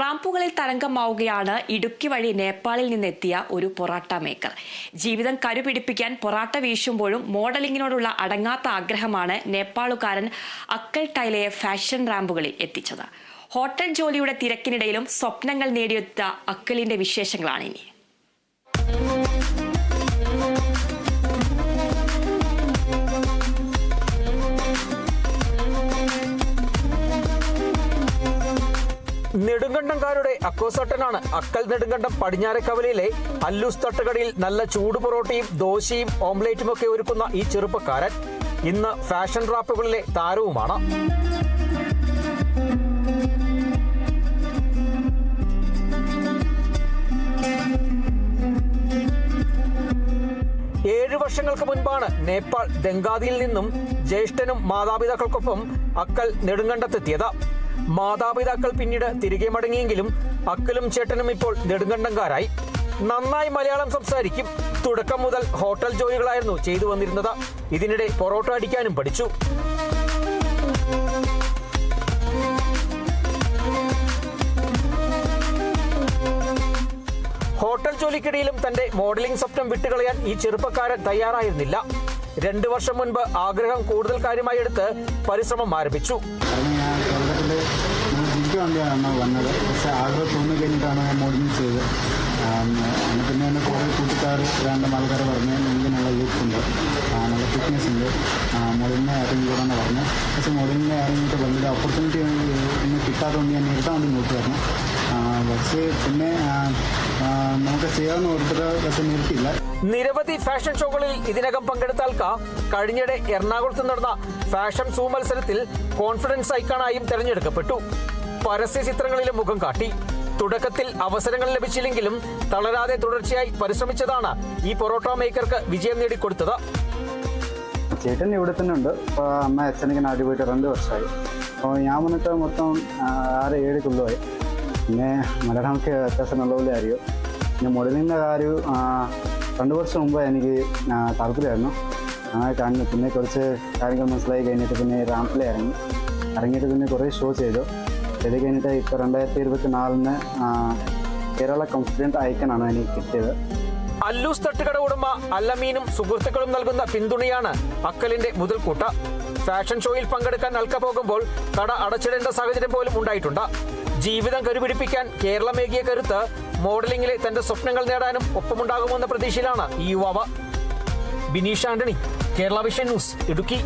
റാമ്പുകളിൽ തരംഗമാവുകയാണ് ഇടുക്കി വഴി നേപ്പാളിൽ നിന്നെത്തിയ ഒരു പൊറാട്ട മേക്കർ. ജീവിതം കരുപിടിപ്പിക്കാൻ പൊറാട്ട വീശുമ്പോഴും മോഡലിങ്ങിനോടുള്ള അടങ്ങാത്ത ആഗ്രഹമാണ് നേപ്പാളുകാരൻ അക്കൽ ടൈലയെ ഫാഷൻ റാമ്പുകളിൽ എത്തിച്ചത്. ഹോട്ടൽ ജോലിയുടെ തിരക്കിനിടയിലും സ്വപ്നങ്ങൾ നേടിയെത്ത അക്കലിന്റെ വിശേഷങ്ങളാണ് ഇനി നെടുങ്കണ്ടംകാരുടെ അക്കോസട്ടനാണ് അക്കൽ നെടുങ്കണ്ടം പടിഞ്ഞാരക്കവലയിലെ അല്ലൂസ് തട്ടുകടയിൽ നല്ല ചൂട് പൊറോട്ടയും ദോശയും ഓംലേറ്റും ഒക്കെ ഒരുക്കുന്ന ഈ ചെറുപ്പക്കാരൻ ഇന്ന് ഫാഷൻ റാപ്പുകളിലെ താരവുമാണ്. ഏഴു വർഷങ്ങൾക്ക് മുൻപാണ് നേപ്പാൾ ദങ്കാദിയിൽ നിന്നും ജ്യേഷ്ഠനും മാതാപിതാക്കൾക്കൊപ്പം അക്കൽ നെടുങ്കണ്ടത്തെത്തിയത്. മാതാപിതാക്കൾ പിന്നീട് തിരികെ മടങ്ങിയെങ്കിലും അക്കലും ചേട്ടനും ഇപ്പോൾ നെടുങ്കണ്ടംകാരായി നന്നായി മലയാളം സംസാരിക്കും. തുടക്കം മുതൽ ഹോട്ടൽ ജോലികളായിരുന്നു ചെയ്തു വന്നിരുന്നത്. ഇതിനിടെ പൊറോട്ട അടിക്കാനും പഠിച്ചു. ഹോട്ടൽ ജോലിക്കിടയിലും തന്റെ മോഡലിംഗ് സ്വപ്നം വിട്ടുകളയാൻ ഈ ചെറുപ്പക്കാരൻ തയ്യാറായിരുന്നില്ല. രണ്ടു വർഷം മുൻപ് ആഗ്രഹം കൂടുതൽ കാര്യമായി എടുത്ത് പരിശ്രമം ആരംഭിച്ചു. വേണ്ടിയാണ് വന്നത്. പക്ഷെ ആഗ്രഹം തോന്നി കഴിഞ്ഞിട്ടാണ് ഞാൻ മോഡിങ് ചെയ്തത്. പിന്നെ എന്നെ കുറേ കൂട്ടുകാർ രണ്ടും ആൾക്കാർ പറഞ്ഞു എനിക്ക് നല്ല ലുക്ക് ഉണ്ട്. ആ, നല്ല ഫിറ്റ്നസ് ഉണ്ട്. മോഡലിനെ ഇറങ്ങി കൂടാന്ന് പറഞ്ഞു. പക്ഷേ മോഡലിനെ ഇറങ്ങിയിട്ട് വലിയ ഓപ്പർച്യൂണിറ്റി ഒന്നും കിട്ടാത്തതുകൊണ്ട് ഞാൻ നിർത്താൻ വേണ്ടി നോക്കുമായിരുന്നു പക്ഷേ പിന്നെ നമുക്ക് ചെയ്യാമെന്ന് ഓർത്തിട്ട് പക്ഷേ നിർത്തിയില്ല നിരവധി ഫാഷൻ ഷോകളിൽ ഇതിനകം പങ്കെടുത്ത ആൾക്ക് കഴിഞ്ഞിടെ എറണാകുളത്ത് നടന്ന ഫാഷൻ സൂ മത്സരത്തിൽ കോൺഫിഡൻസ് ഐക്കണായും തെരഞ്ഞെടുക്കപ്പെട്ടു. പരസ്യ ചിത്രങ്ങളിലും മുഖം കാട്ടി. തുടക്കത്തിൽ അവസരങ്ങൾ ലഭിച്ചില്ലെങ്കിലും തളരാതെ തുടർച്ചയായി പരിശ്രമിച്ചതാണ് ഈ പൊറോട്ട മേക്കർക്ക് വിജയം നേടിക്കൊടുത്തത്. ചേട്ടൻ ഇവിടെ തന്നെ ഉണ്ട്. അമ്മ അച്ഛനൊക്കെ നാട്ടിൽ പോയിട്ട് രണ്ട് വർഷമായി. അപ്പോൾ ഞാൻ വന്നിട്ട് മൊത്തം ആറ് ഏഴ് കൊല്ലമായി. പിന്നെ മലയാളമൊക്കെ അത്യാവശ്യം നല്ലപോലെ അറിയും. പിന്നെ മോഡലിങ്ങിന്റെ കാര്യം രണ്ട് വർഷം മുമ്പ് എനിക്ക് താല്പര്യമായിരുന്നു. അങ്ങനെ കാണുന്നു പിന്നെ കുറച്ച് കാര്യങ്ങൾ മനസ്സിലായി കഴിഞ്ഞിട്ട് പിന്നെ റാമ്പിൽ ഇറങ്ങി. ഇറങ്ങിയിട്ട് പിന്നെ കുറേ ഷോ ചെയ്തു. ചെയ്ത് കഴിഞ്ഞിട്ട് ഇപ്പോൾ രണ്ടായിരത്തി ഇരുപത്തി നാലിന് കേരള കോൺഫിഡന്റ് ഐക്കണാണ് എനിക്ക് കിട്ടിയത്. അല്ലൂസ് തട്ടുകട ഉടമ അല്ലമീനും സുഹൃത്തുക്കളും നൽകുന്ന പിന്തുണയാണ് അക്കലിന്റെ മുതൽക്കൂട്ട. ഫാഷൻ ഷോയിൽ പങ്കെടുക്കാൻ അൽക്ക പോകുമ്പോൾ കട അടച്ചിടേണ്ട സാഹചര്യം പോലും ഉണ്ടായിട്ടുണ്ട്. ജീവിതം കരുപിടിപ്പിക്കാൻ കേരളമേകിയ കരുത്ത് മോഡലിംഗിലെ തന്റെ സ്വപ്നങ്ങൾ നേടാനും ഒപ്പമുണ്ടാകുമെന്ന പ്രതീക്ഷയിലാണ് ഈ യുവാവ്. Bineesh Antony Kerala vision news Idukki.